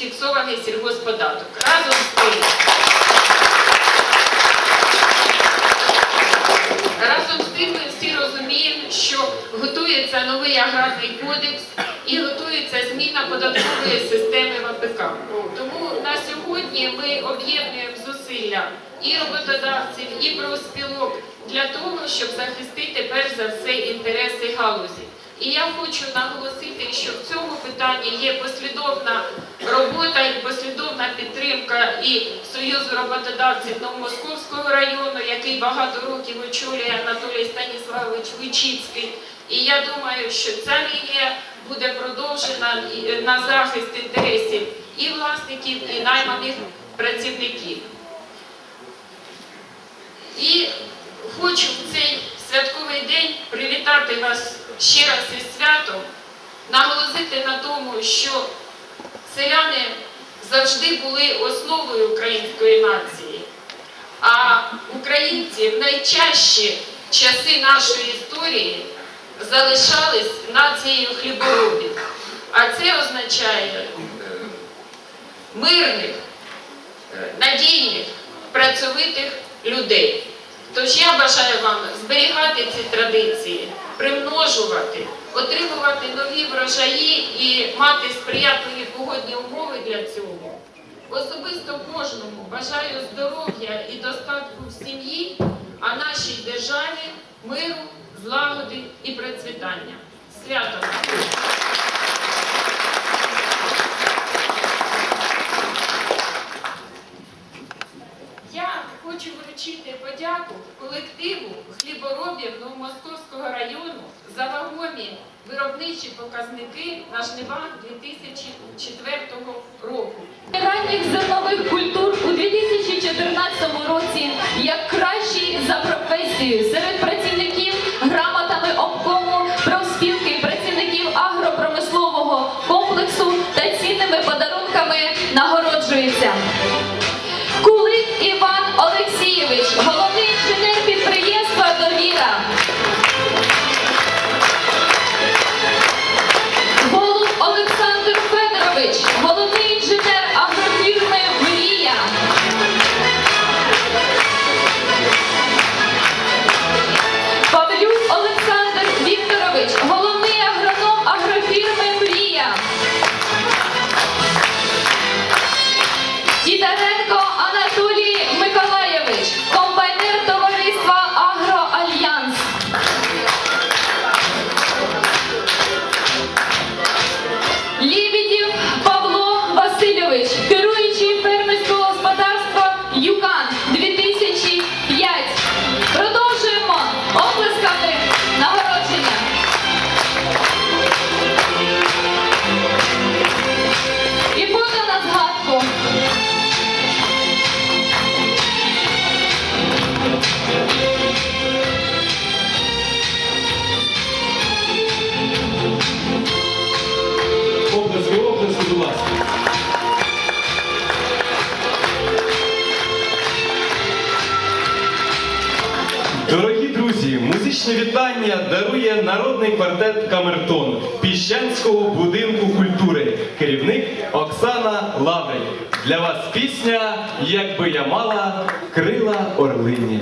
фіксований сільгосподаток. Разом з тим. Разом з тим ми всі розуміємо, що готується новий аграрний кодекс і готується зміна податкової системи в АПК. Тому на сьогодні ми об'єднуємо зусилля і роботодавців, і профспілок для того, щоб захистити перш за все інтереси галузі. І я хочу наголосити, що в цьому питанні є послідовна робота і послідовна підтримка і Союзу роботодавців Новомосковського району, який багато років очолює Анатолій Станіславович Вичицький. І я думаю, що ця лінія буде продовжена на захист інтересів і власників, і найманих працівників. І хочу в цей святковий день привітати вас ще раз із святом, наголосити на тому, що селяни завжди були основою української нації, а українці в найчастіші часи нашої історії залишались нацією хліборобів. А це означає е, мирних, е, надійних, працьовитих людей. Тож я бажаю вам зберігати ці традиції, примножувати, отримувати нові врожаї і мати сприятливі погодні умови для цього. Особисто кожному бажаю здоров'я і достатку в сім'ї, а нашій державі миру, злагоди і процвітання. Свято! вам! Я хочу вручити подяку колективу хліборобів Новомосковського району за вагомі виробничі показники на жнивах 2004 року. ранніх зернових культур у 2014 році як кращий за професією серед працівників Дорогі друзі, музичне вітання дарує народний квартет Камертон Піщанського будинку культури. Керівник Оксана Лаврень. Для вас пісня Якби я мала крила орлині.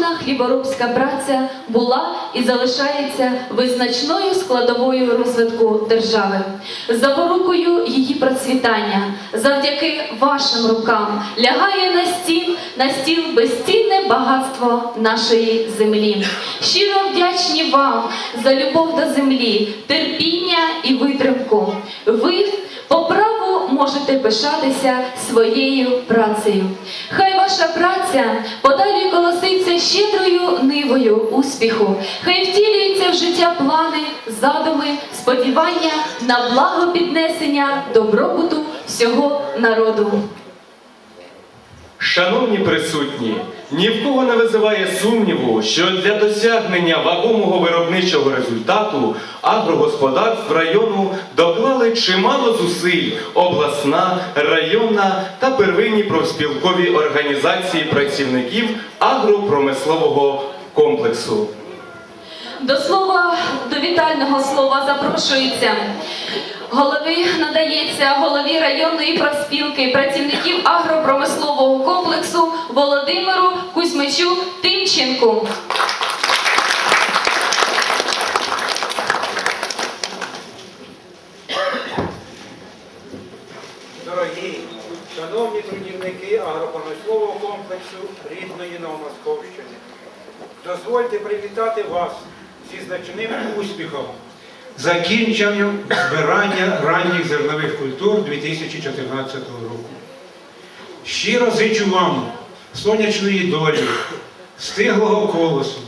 кожна хліборобська праця була і залишається визначною складовою розвитку держави, запорукою її процвітання, завдяки вашим рукам лягає на стіл, на стіл безцінне багатство нашої землі. Щиро вдячні вам за любов до землі, терпіння і витримку. Ви можете пишатися своєю працею. Хай ваша праця подалі колоситься щедрою нивою успіху, хай втілюються в життя плани, задуми, сподівання на благо піднесення добробуту всього народу. Шановні присутні, ні в кого не визиває сумніву, що для досягнення вагомого виробничого результату агрогосподарств району доклали чимало зусиль обласна, районна та первинні профспілкові організації працівників агропромислового комплексу. До слова, до вітального слова запрошується. Голові надається голові районної профспілки працівників агропромислового комплексу Володимиру Кузьмичу Тимченку. Дорогі, шановні трудівники агропромислового комплексу рідної Новомосковщини, дозвольте привітати вас зі значним успіхом закінченням збирання ранніх зернових культур 2014 року. Щиро зичу вам сонячної долі, стиглого колосу,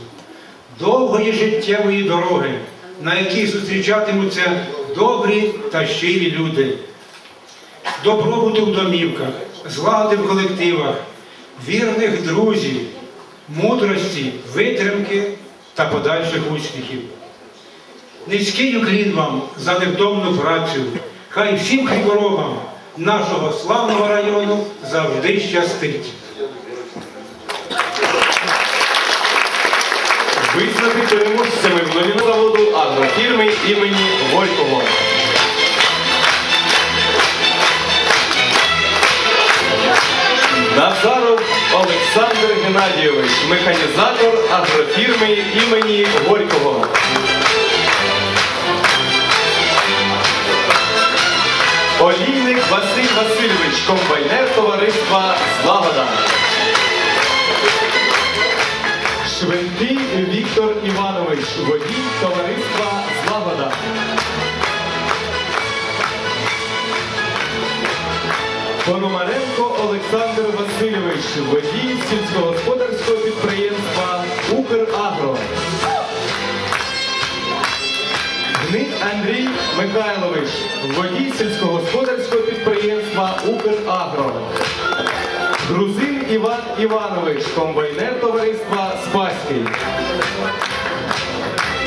довгої життєвої дороги, на якій зустрічатимуться добрі та щирі люди добробуту в домівках, злагоди в колективах, вірних друзів, мудрості, витримки та подальших успіхів. Низький уклін вам за невдомну працю. Хай всім хліборобам нашого славного району завжди щастить. Визнати переможцями в нові заводу агрофірми імені Горького. Назаров Олександр Геннадійович, механізатор агрофірми імені Горького. Олійник Василь Васильович, комбайнер товариства Злагода. Швентий Віктор Іванович, водій товариства Злагода. Пономаренко Олександр Васильович, водій сільськогосподарського підприємства Украгро. Гник Андрій Михайлович, водій сільськогосподарського підприємства Украгро. Грузин Іван Іванович, комбайнер товариства Спаський.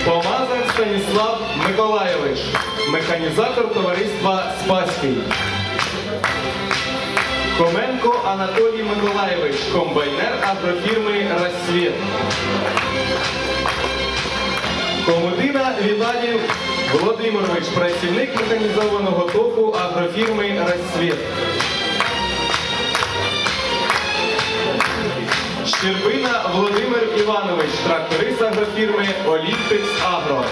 Помазан Станіслав Миколайович, механізатор товариства Спаський. Коменко Анатолій Миколайович, комбайнер агрофірми Рассвіт. Комудина Віталій Володимирович, працівник механізованого току агрофірми Рассвіт. Щербина Володимир Іванович, тракторист агрофірми Олімпекс Агро.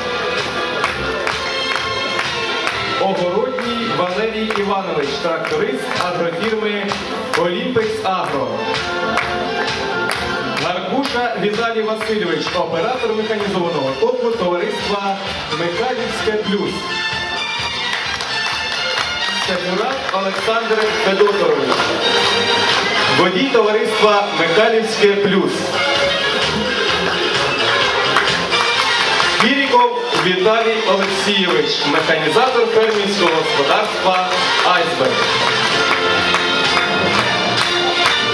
Огородній Валерій Іванович, тракторист агрофірми Олімпекс Агро. Гаркуша Віталій Васильович, оператор механізованого току товариства Михайлівське Плюс. Степурак Олександр Федоторович. Водій товариства Михайлівське Плюс. Віталій Олексійович, механізатор фермерського господарства Айсберг.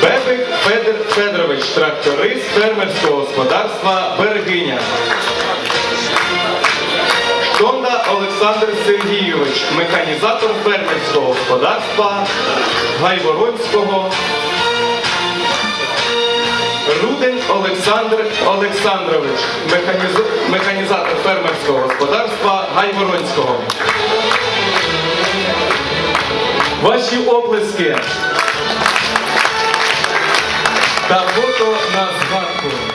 Бебик Федір Федорович, тракторист фермерського господарства Берегиня. Штонда Олександр Сергійович, механізатор фермерського господарства Гайворонського. Рудень Олександр Олександрович, механізатор фермерського господарства Гайворонського. Ваші оплески та фото на згадку.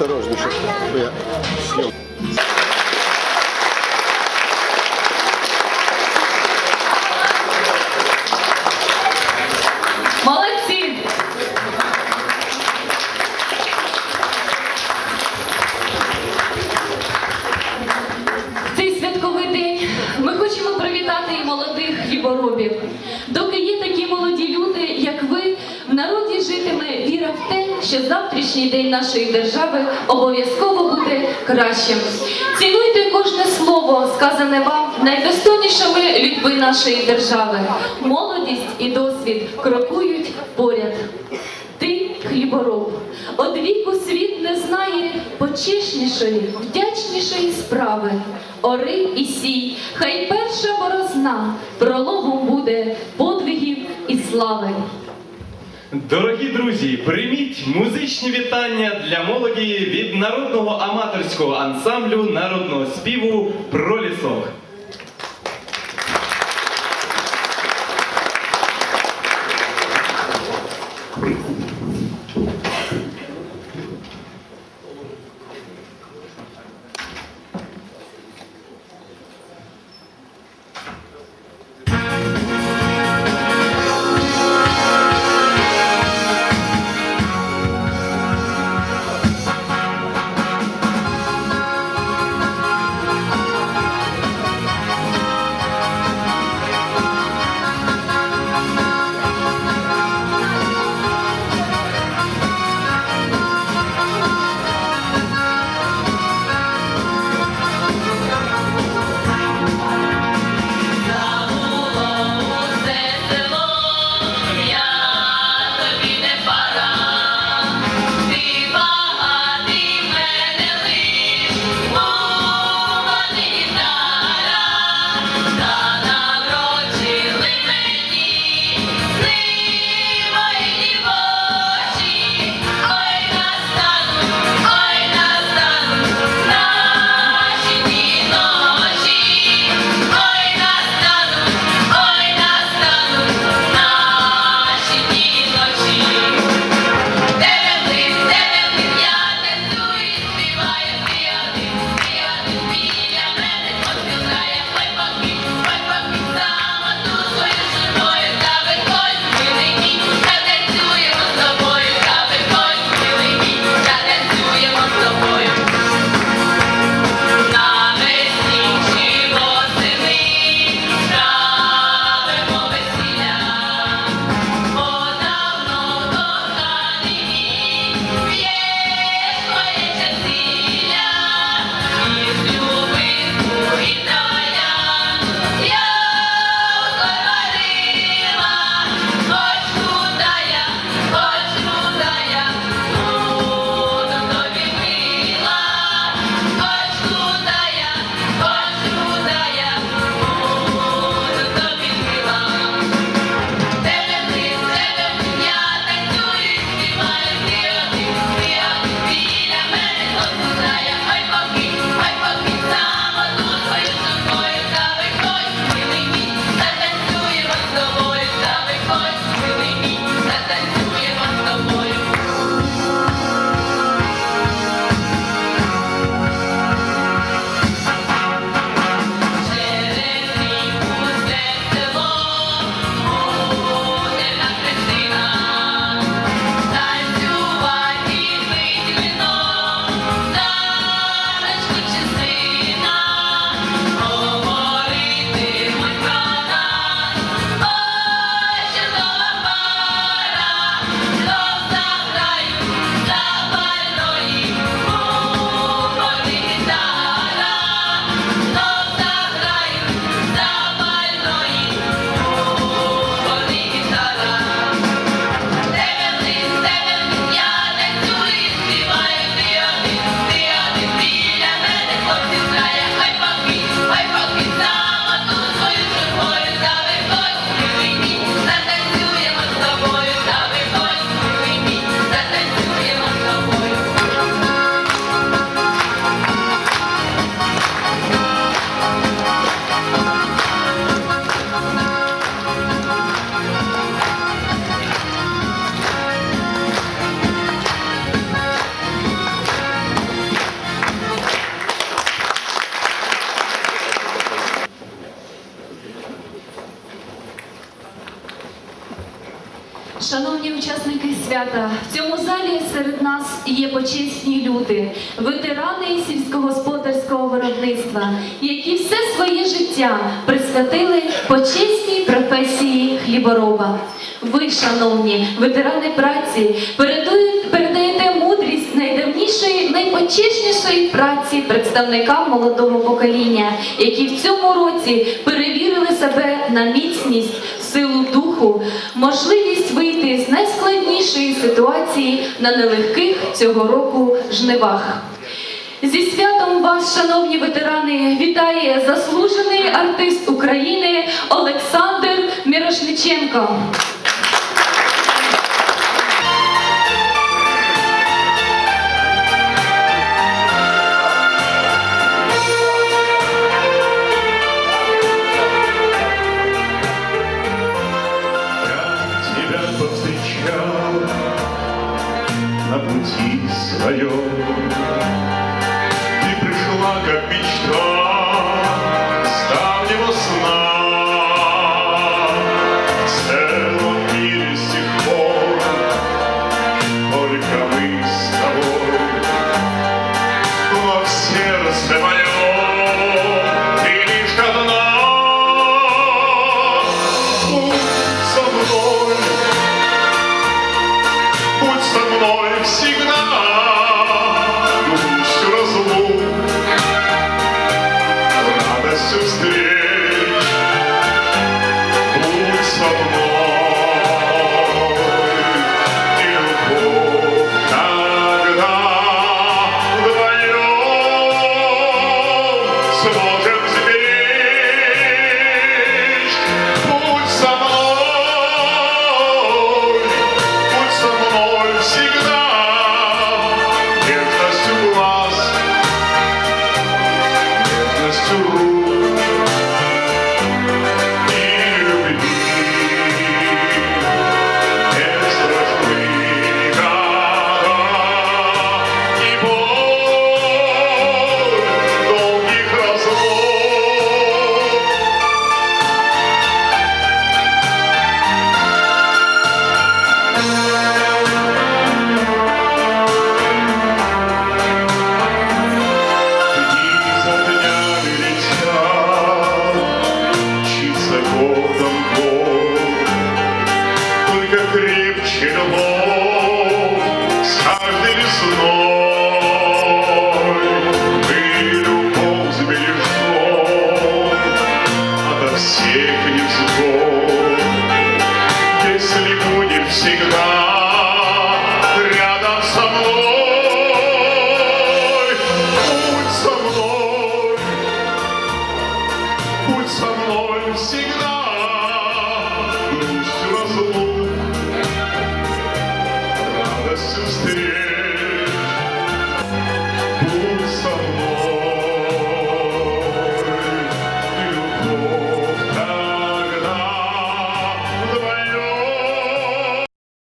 Осторожніше, бо я зйом. Молодці! В цей святковий день ми хочемо привітати і молодих хліборобів. Доки є такі молоді люди, як ви, в народі житиме віра в те, що завтрашній день нашої держави обов'язково буде кращим. Цінуйте кожне слово, сказане вам найдостойнішими людьми нашої держави. Молодість і досвід крокують поряд. Ти хлібороб, од віку світ не знає почеснішої, вдячнішої справи. Ори і сій, хай перша борозна прологом буде подвигів і слави. Дорогі друзі, прийміть музичні вітання для молоді від народного аматорського ансамблю народного співу Пролісок. Свята в цьому залі серед нас є почесні люди, ветерани сільськогосподарського виробництва, які все своє життя присвятили почесній професії хлібороба. Ви, шановні ветерани праці, передаєте мудрість найдавнішої, найпочеснішої праці представникам молодого покоління, які в цьому році перевірили себе на міцність, силу духу, можливість вийти з найскладнішої ситуації на нелегких цього року жнивах. Зі святом вас, шановні ветерани, вітає заслужений артист України Олександр Мірошниченко.